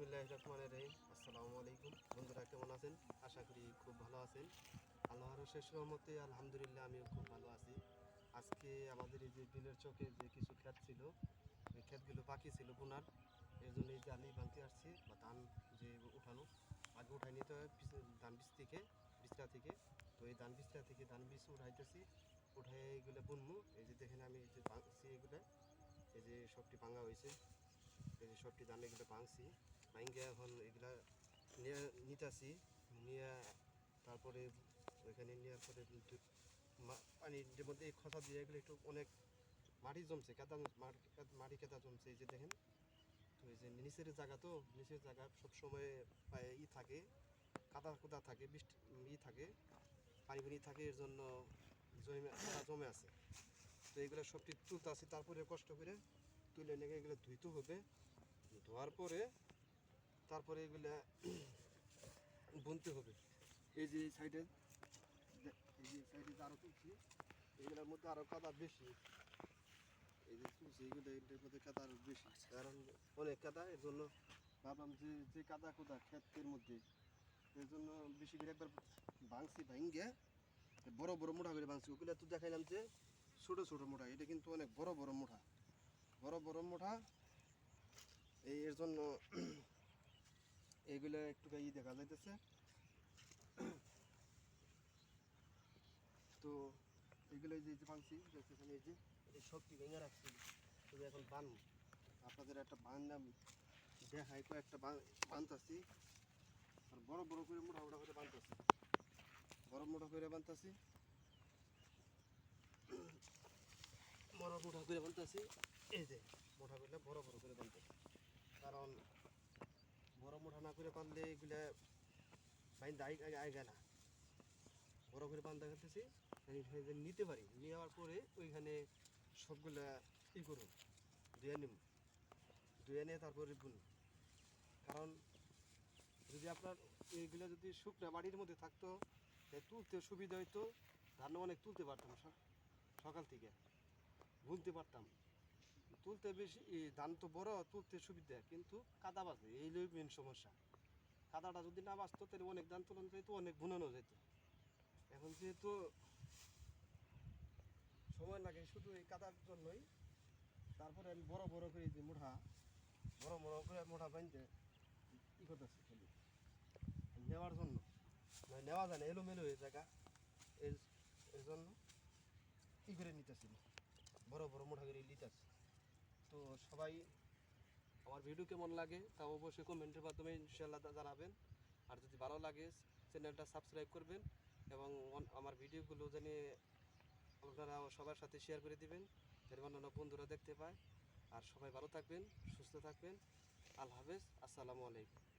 বিসমিল্লাহ রহমান রহিম। আসসালামু আলাইকুম। বন্ধুরা কেমন আছেন? আশা করি খুব ভালো আছেন। আল্লাহর শেষ রহমতে আলহামদুলিল্লাহ আমিও খুব ভালো আছি। আজকে আমাদের এই যে বিলের চকে যে কিছু ক্ষেত ছিল ওই ক্ষেতগুলো বাকি ছিল বোনার। এর জন্য এই জালি ভাঙতে আসছি বা ধান যে উঠানো, আগে উঠাই নিতে হয় ধান বীজ থেকে, বীজটা থেকে। তো এই ধান বীজটা থেকে ধান বীজ উঠাইতেছি। উঠাই এগুলো বুনমু। এই যে দেখেন আমি এই যে ভাঙছি এগুলো। এই যে সবটি ভাঙা হয়েছে। এই যে সবটি ধান এগুলো ভাঙছি। ভাঙে এখন এগুলা নিয়ে নিতেছি, নিয়ে তারপরে ওইখানে নেওয়ার পরে পানির মধ্যে এই খসা দিয়ে এগুলো একটু অনেক মাটি জমছে, কেদা মাটি কেদা জমছে, এই যে দেখেন। তো এই যে নিচের জায়গা তো, নিচের জায়গা সবসময় ই থাকে, কাদা কুদা থাকে, বৃষ্টি ই থাকে, পানি পানি থাকে, এর জন্য জমে জমে আছে। তো এগুলো সবটি তুলতে আসি তারপরে কষ্ট করে তুলে নিয়ে এগুলো ধুইতে হবে। ধোয়ার পরে তারপরে এগুলা বুনতে হবে। এই যে এই সাইডে এই যে সাইডে আরও তুলছি, এগুলোর মধ্যে আরও কাদা বেশি। এই যে তুলছি, এগুলো এটার মধ্যে কাদা আরও বেশি। কারণ অনেক কাদা, এর জন্য ভাবলাম যে যে কাদা কোদা ক্ষেতের মধ্যে। এর জন্য বেশি করে একবার ভাঙছি ভাঙ্গে বড় বড় মোটা করে ভাঙছি। ওগুলো তো দেখাইলাম যে ছোট ছোট মোটা। এটা কিন্তু অনেক বড় বড় মোটা। বড় বড় মোটা। এই এর জন্য এইগুলো একটু ই দেখা যাইতেছে। তো এগুলো যে ভাঙছি দেখতেছেন এই যে? এই শক্তি ভেঙে রাখছি শুধু এখন বান আপনাদের একটা বান নাম দেখাই কয়েকটা বানতাছি। আর বড় বড় করে মোটা মোটা করে বানতাছি। বড় মোটা করে বানতাছি। বড় মোটা করে বানতাছি এই যে মোটা করলে বড় বড় করে বানতাছি কারণ বড় মোটা না করে বানলে এগুলা বাইন্দা আইগা না বড় করে বান্ধা করতেছি নিতে পারি, নেওয়ার পরে ওইখানে সবগুলা ই করুন, ধুয়ে নিম। ধুয়ে নিয়ে তারপরে বুন কারণ যদি আপনার এইগুলো যদি শুকনো বাড়ির মধ্যে থাকতো তুলতে সুবিধা হইতো। ধান অনেক তুলতে পারতাম সকাল থেকে। বুনতে পারতাম। তুলতে বেশি ধান তো বড়, তুলতে সুবিধা, কিন্তু কাদা বাজে, এই মেন সমস্যা। কাদাটা যদি না বাঁচতো, তাহলে অনেক ধান তুলানো যেত অনেক বুনানো যেত এখন যেহেতু সময় লাগে শুধু এই কাদার জন্যই, তারপরে আমি বড় বড় করে যে মুঠা বড় বড় করে মোটা বানতে ই করতেছি খালি। নেওয়ার জন্য। নেওয়া যায় না, এলোমেলো হয়ে জায়গা এর জন্য ই করে নিতেছি। বড় বড় মোটা করে নিতেছি। তো সবাই আমার ভিডিও কেমন লাগে তা অবশ্যই কমেন্টের মাধ্যমে ইনশাল্লাহ জানাবেন। আর যদি ভালো লাগে চ্যানেলটা সাবস্ক্রাইব করবেন এবং আমার ভিডিওগুলো জানি আপনারা সবার সাথে শেয়ার করে দিবেন যাতে অন্যান্য বন্ধুরা দেখতে পায়। আর সবাই ভালো থাকবেন, সুস্থ থাকবেন। আল্লাহ হাফেজ, আসসালামু আলাইকুম।